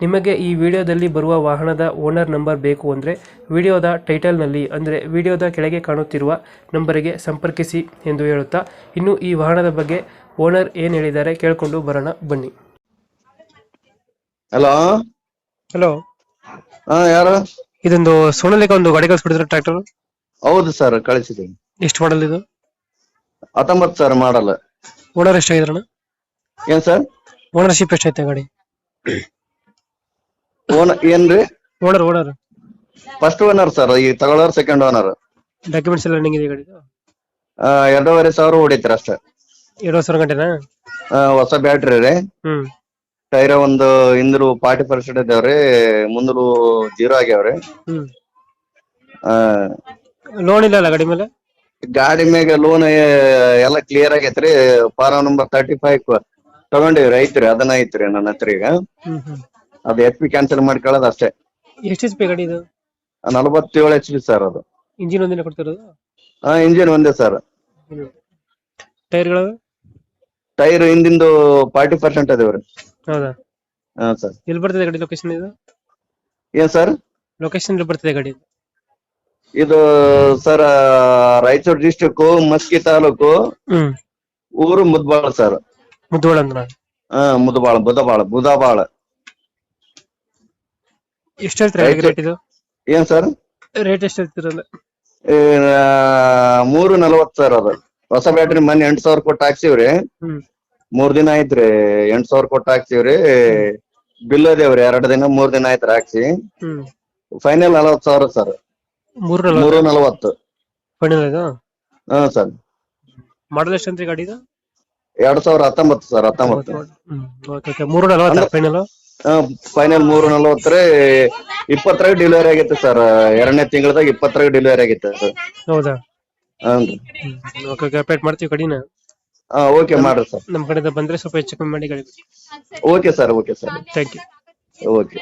ನಿಮಗೆ ಈ ವಿಡಿಯೋದಲ್ಲಿ ಬರುವ ವಾಹನದ ಓನರ್ ನಂಬರ್ ಬೇಕು ಅಂದರೆ ವಿಡಿಯೋದ ಟೈಟಲ್ನಲ್ಲಿ ಅಂದರೆ ವಿಡಿಯೋದ ಕೆಳಗೆ ಕಾಣುತ್ತಿರುವ ನಂಬರಿಗೆ ಸಂಪರ್ಕಿಸಿ ಎಂದು ಹೇಳುತ್ತಾ ಇನ್ನು ಈ ವಾಹನದ ಬಗ್ಗೆ ಓನರ್ ಏನು ಹೇಳಿದ್ದಾರೆ ಕೇಳಿಕೊಂಡು ಬರೋಣ ಬನ್ನಿ. ಹಲೋ? ಹಲೋ. ಹಾ ಯಾರು? ಇದೊಂದು ಸೋನಲಿಕ ಒಂದು ಗಾಡಿ ಕಳಿಸ್ಬಿಡಿದ್ರೆ ಟ್ರ್ಯಾಕ್ಟರ್? ಹೌದು ಸರ್ ಕಳಿಸಿದ್ದೀನಿ. ಎಷ್ಟು ಮಾಡಲ್ ಇದು? ಹತ್ತೊಂಬತ್ತು ಸರ್ ಮಾಡಲ್ಲ ಓನರ್ ಎಷ್ಟಾಗಿದ್ರಣ ಏನ್ ಸರ್? ಓನರ್ಶಿಪ್ ಎಷ್ಟೈತೆ ಗಾಡಿ? ಓನ್ ಏನ್ರಿ? Owner owner first owner sir ಈ ತಗೊಳ್ಳೋರ್ ಸೆಕೆಂಡ್ ಓನರ್ ಡಾಕ್ಯುಮೆಂಟ್ಸ್ ಎಲ್ಲ ರನ್ನಿಂಗ್ ಇದೆ ಗಾಡಿ ಎರಡೂವರೆ ಸಾವಿರ ಹೊಡಿತೀರ ಅಷ್ಟೇ. ಎರಡು ಸಾವಿರ ಗಂಟೆನಾ? ಆ, ಹೊಸ ಬ್ಯಾಟ್ರಿ ರೀ. ಹ್ಮ್. ಟೈರ್ ಒಂದು ಹಿಂದ್ರು ಫಾರ್ಟಿ ಪರ್ಸೆಂಟ್ ಇದಾವ್ರಿ ಮುಂದ್ರು ಜೀರೋ ಆಗ್ಯಾವ್ರಿ ಹ್ಮ್. ಆ, ಲೋನ್ ಇಲ್ಲ ಅಲ್ಲ ಗಾಡಿ ಮೇಲೆ? ಗಾಡಿ ಮ್ಯಾಗ ಲೋನ್ ಎಲ್ಲ ಕ್ಲಿಯರ್ ಆಗೈತ್ರಿ ಫಾರಂ ನಂಬರ್ ತರ್ಟಿ ಫೈವ್ ತಗೊಂಡಿವ್ರಿ ಐತ್ರಿ ಅದನ್ನ ಐತ್ರಿ ನನ್ನ ಹತ್ರ ಈಗ. ಹ್ಮ್ ಹ್ಮ್. ಅದು ಎಚ್ ಪಿ ಕ್ಯಾನ್ಸಲ್ ಮಾಡ್ಕೊಳ್ಳೋದು ಅಷ್ಟೇ. ಎಷ್ಟು ಎಚ್ ಪಿ ಗಾಡಿ ಇದು? ನಲವತ್ತೇಳು ಎಚ್ ಪಿ ಸರ್ ಅದು. ಇಂಜಿನ್ ಒಂದಿನ ಕೊಡ್ತಿರೋದು? ಹಾ ಇಂಜಿನ್ ಒಂದೇ ಸರ್ ಟೈರ್ಗಳು? ಟೈರ್ ಹಿಂದಿಂದು ಫಾರ್ಟಿ ಪರ್ಸೆಂಟ್ ಅದಾವ್ರಿ. ಹೌದಾ? ಹಾ ಸರ್ ಎಲ್ಲಿ ಬರ್ತದೆ ಗಾಡಿ ಲೊಕೇಶನ್ ಇದು? ಏನ್ ಸರ್ ಲೊಕೇಶನ್ ಎಲ್ಲಿ ಬರ್ತದೆ ಗಾಡಿ? ಇದು ಸರ್ ರಾಯಚೂರು ಡಿಸ್ಟಿಕ್ ಮಸ್ಕಿ ತಾಲೂಕು ಹ್ಮ್. ಊರು ಮುದ್ಬಾಳ ಸರ್ ಮುದ್ದೋಳ ಅಂದ್ರ ಹಾ ಮುದ್ಬಾಳ ಬುಧಬಾಳ ಬುಧಬಾಳ. ಎಷ್ಟು ಹೇಳ್ತೀರಾ ಆಯ್ತು. ರೇಟ್ ಇದು? ಏನ್ ಸರ್ ರೇಟ್ ಎಷ್ಟು ಹೇಳ್ತೀರಲ್ಲ ಮೂರು ನಲವತ್ತು ಸರ್ ಅದು. ಹೊಸ ಬ್ಯಾಟ್ರಿ ಮೊನ್ನೆ ಎಂಟ್ ಸಾವಿರ ಕೊಟ್ಟು ಹಾಕ್ಸಿವ್ರಿ. ಹ್ಮ್. ಮೂರ್ ದಿನ ಆಯ್ತ್ರಿ ಎಂಟ್ ಸಾವಿರ ಕೊಟ್ಟು ಹಾಕ್ಸಿವ್ರಿ. ಬಿಲ್ ಅದೇವ್ರಿ ಎರಡ್ ದಿನ ಮೂರ್ ದಿನ ಆಯ್ತ್ರಿ ಹಾಕ್ಸಿ. ಹ್ಮ್. ಫೈನಲ್ ನಲವತ್ತು ಸಾವಿರ ಸರ್ ಮೂರು ಮೂರು ನಲ್ವತ್ತು. ನಲವತ್ತು ಫೈನಲ್ ಇದು? ಹಾ ಸರ್ ಮಾಡಲ್ ಎಷ್ಟು ಅಂತ್ರಿ ಗಾಡಿ ಇದು? ಎರಡ್ ಸಾವಿರ ಹತ್ತೊಂಬತ್ತು ಸರ್ ಹತ್ತೊಂಬತ್ತು. Okay okay. ಮೂರು ನಲ್ವತ್ತ? ಫೈನಲ್ ಫೈನಲ್ ಮೂರು ನಲವತ್ತರ ಇಪ್ಪತ್ತರಾಗ ಡೆಲಿವರಿ ಆಗೈತೆ ಸರ್. ಎರಡನೇ ತಿಂಗಳದಾಗ ಇಪ್ಪತ್ತರಾಗ ಡೆಲಿವರಿ ಆಗೈತೆ ಸರ್. ಹೌದಾ? ಹ್ಮ್. Okay okay. ಅಪ್ಡೇಟ್ ಮಾಡ್ತೀವಿ ಕಡಿನ? ಹಾ ಓಕೆ ಮಾಡ್ರಿ ಸರ್. ನಮ್ಮ ಕಡೆಯಿಂದ ಬಂದ್ರೆ ಸ್ವಲ್ಪ ಹೆಚ್ಚು ಕಮ್ಮಿ ಮಾಡಿ ಗಾಡಿ okay sir okay sir. Thank you okay.